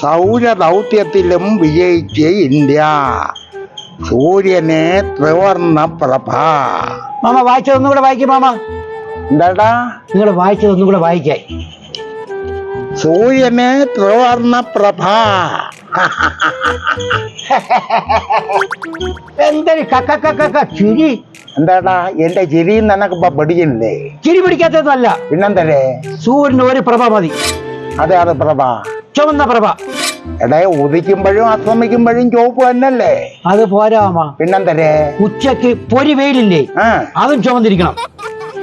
സൗരദൗത്യത്തിലും വിജയിച്ച് ഇന്ത്യ. സൂര്യനെ ത്രിവർണ പ്രഭ മാമ വായിച്ചതൊന്നും കൂടെ വായിക്കും മാമ. എന്താടാ? നിങ്ങൾ വായിച്ചതൊന്നും കൂടെ വായിക്കായി സൂര്യനെ ത്രിവർണ പ്രഭ എന്തൊരു കക്ക കക്ക കക്ക ചിരി. എന്താടാ? എന്റെ ചിരിയും നിനക്കിപ്പോ പിടിക്കുന്നില്ലേ? ചിരി പിടിക്കാത്തതല്ല പിന്നെന്തല്ലേ സൂര്യന് ഒരു പ്രഭ മതി. അതെ അതെ പ്രഭ. ചുവന്ന പ്രഭ. എടേ ഉദിക്കുമ്പോഴും അസ്തമിക്കുമ്പോഴും ചുവപ്പ് തന്നല്ലേ അത് പോരാമ പിന്നെന്തരേ? ഉച്ചയ്ക്ക് പൊരി വെയിലില്ലേ? അതും ചുമന്നിരിക്കണം.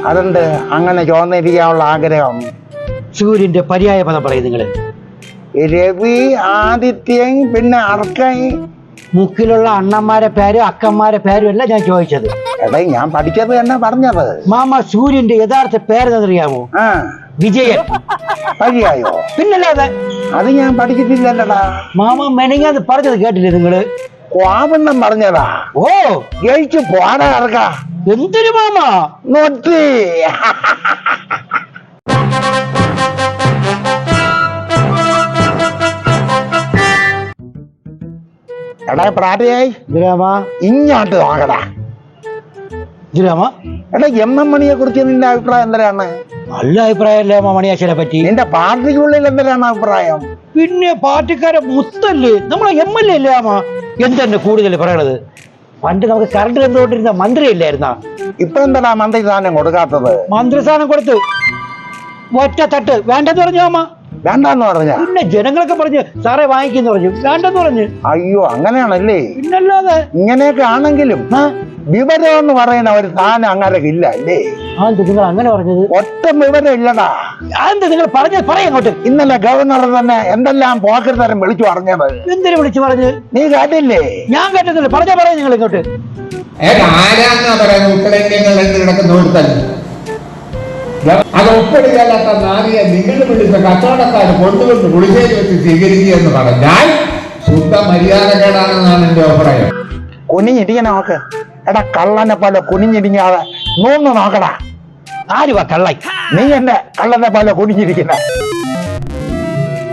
അതെന്ത്? അങ്ങനെ ചുവന്നിരിക്കാനുള്ള ആഗ്രഹം. സൂര്യന്റെ പര്യായ പദം പറയും നിങ്ങൾ. രവി ആദിത്യൻ പിന്നെ അർക്കൻ. മുക്കിലുള്ള അണ്ണന്മാരെ പേരും അക്കന്മാരെ പേരും അല്ല ഞാൻ ചോദിച്ചത്. എടേ ഞാൻ പഠിച്ചത് തന്നെ പറഞ്ഞത്. മാമ സൂര്യന്റെ യഥാർത്ഥ പേരെന്നറിയാമോ ആ. വിജയൻ. പഴിയായോ പിന്നല്ലാതെ അത് ഞാൻ പഠിച്ചിട്ടില്ലല്ലടാ. മാമ മെനങ്ങാത് പറഞ്ഞത് കേട്ടില്ലേ നിങ്ങൾ? കോവണ്ണം പറഞ്ഞതാ. ഓ. ജയിച്ചു പോടാ ഇറക്ക എന്തൊരു മാമ? നോട്ടി. എടാ പ്രാർത്ഥയായി ഗ്രാമ ഇങ്ങോട്ട് നോക്കടാ ഗ്രാമ എടാ എം എം മണിയെ കുറിച്ച് നിന്റെ അഭിപ്രായം എന്തരാണ് നല്ല അഭിപ്രായമല്ലേ മണിയാശനെ പറ്റി? നിന്റെ പാർട്ടിക്കുള്ളിൽ എന്തരാണ് അഭിപ്രായം? പിന്നെ പാർട്ടിക്കാരെ മുത്തല്ലേ? നമ്മളെ എം എൽ എ അല്ലേ അമ്മ? എന്തെന്നെ കൂടുതൽ പറയണത്? പണ്ട് നമുക്ക് കറണ്ട് കണ്ടുകൊണ്ടിരുന്ന മന്ത്രി ഇല്ലായിരുന്ന? ഇപ്പൊ എന്താ മന്ത്രി സ്ഥാനം കൊടുക്കാത്തത്? മന്ത്രി സ്ഥാനം കൊടുത്ത് ഒറ്റ തട്ട്. വേണ്ടെന്ന് പറഞ്ഞു അമ്മ. വേണ്ടെന്ന് പറഞ്ഞ? പിന്നെ ജനങ്ങളൊക്കെ പറഞ്ഞു സാറേ വാങ്ങിക്കുന്നു പറഞ്ഞു. വേണ്ടെന്ന് പറഞ്ഞു. അയ്യോ അങ്ങനെയാണല്ലേ? പിന്നല്ലാതെ ഇങ്ങനെയൊക്കെ ആണെങ്കിലും വിവരം എന്ന് പറയുന്ന ഒരു സാധനം അങ്ങനെ ഇല്ല അല്ലേ? അതെന്ത് നിങ്ങൾ അങ്ങനെ പറഞ്ഞത്? ഒറ്റ വിവരം ഇല്ലടാ അതെന്ത് നിങ്ങൾ പറഞ്ഞത് പറയാം അങ്ങോട്ട്. ഇന്നലെ ഗവർണർ തന്നെ എന്തെല്ലാം പോക്കരുത്തരം വിളിച്ചു പറഞ്ഞത്? എന്തിനു വിളിച്ചു പറഞ്ഞു നീ കേട്ടില്ലേ? ഞാൻ കേട്ടതില്ല പറഞ്ഞ പറയാം നിങ്ങൾ ഇങ്ങോട്ട്. ആരാന്നാ പറയുന്നത്? ഉത്തരേന്ത്യകൾ എന്ന് കിടക്കുന്ന അത് ഒപ്പിടുകയല്ലാത്ത നാരിയെ നിങ്ങൾ വിളിച്ച കച്ചവടക്കാർ കൊണ്ടുവന്ന് കുളിശ്ശേരി വെച്ച് സ്വീകരിക്കുക എന്ന് പറഞ്ഞാൽ ശുദ്ധ മര്യാദകേടാണെന്നാണ് എന്റെ അഭിപ്രായം. കുനിഞ്ഞിരിക്കണ നോക്ക് എടാ കള്ളനെ പോലെ കുനിഞ്ഞിടിങ്ങാതെ നൂന്ന് നോക്കടാ. ആരുവാ കള്ളൻ? നീ എന്നെ കള്ളനെ പോലെ കുനിഞ്ഞിരിക്കുന്ന.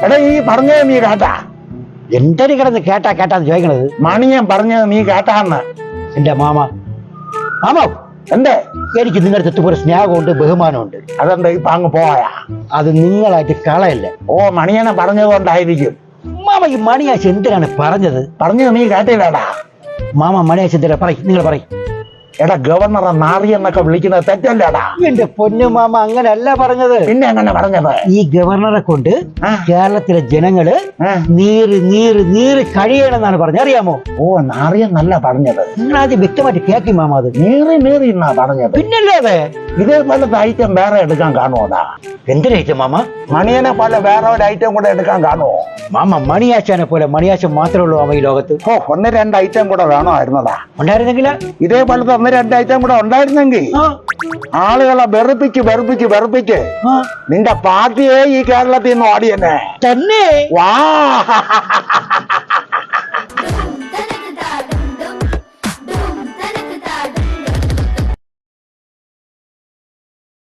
എടാ ഈ പറഞ്ഞത് നീ കേട്ടാ? എന്തൊരു കിടന്ന് കേട്ടാ കേട്ടാന്ന് ചോദിക്കണത്? മണിയൻ പറഞ്ഞത് നീ കേട്ടാന്ന്. എന്റെ മാമ. മാമോ എന്തേ? എനിക്ക് നിങ്ങളുടെ ഒരു സ്നേഹമുണ്ട് ബഹുമാനമുണ്ട്. അതെന്താ ഇപ്പൊ അങ്ങ് പോയാ? അത് നിങ്ങളായിട്ട് കളയല്ല? ഓ മണിയനെ പറഞ്ഞത് കൊണ്ടായിരിക്കും. മാമ ഈ മണിയാശ് എന്തിനാണ് പറഞ്ഞത്? പറഞ്ഞത് നീ കേട്ടില്ലടാ. മാമ മണിയാശ എന്തിനാ പറയും നിങ്ങൾ പറയും എടാ ഗവർണറെ നാറി എന്നൊക്കെ വിളിക്കുന്നത് തെറ്റല്ലേടാ. എന്റെ പൊന്നു മാമ അങ്ങനല്ല പറഞ്ഞത്. പിന്നെ അങ്ങനെ പറഞ്ഞത്? ഈ ഗവർണറെ കൊണ്ട് കേരളത്തിലെ ജനങ്ങൾ നീര് നീര് നീര് നീറി കഴിയണമെന്നാണ് പറഞ്ഞത്. അറിയാമോ? ഓ നാറിയെന്നല്ല പറഞ്ഞത്. നിങ്ങൾ ആദ്യം വ്യക്തമായിട്ട് കേക്കി മാമ അത്. നീറി നീറി എന്നാ പറഞ്ഞത്? പിന്നല്ലാതെ ഇതേപോലത്തെ ഐറ്റം വേറെ എടുക്കാൻ കാണുമോടാ ഐറ്റം മാമ? മണിയനെ പോലെ വേറെ ഒരു ഐറ്റം കൂടെ എടുക്കാൻ കാണുമോ മാമ മണിയാശാനെ പോലെ മണിയാശൻ മാത്രമേ ഉള്ളൂ മാമ ഈ ലോകത്ത്. ഓ ഒന്ന് രണ്ട് ഐറ്റം കൂടെ വേണമായിരുന്നതാ ഉണ്ടായിരുന്നെങ്കിൽ ഇതേപോലത്തെ രണ്ട് ഐറ്റം കൂടെ ഉണ്ടായിരുന്നെങ്കിൽ ആളുകളെ വെറുപ്പിച്ച് വെറുപ്പിച്ച് വെറുപ്പിച്ച് നിന്റെ പാർട്ടിയെ ഈ കേരളത്തിൽ നിന്ന് ഓടിയെന്നെ. തന്നെ? വാ.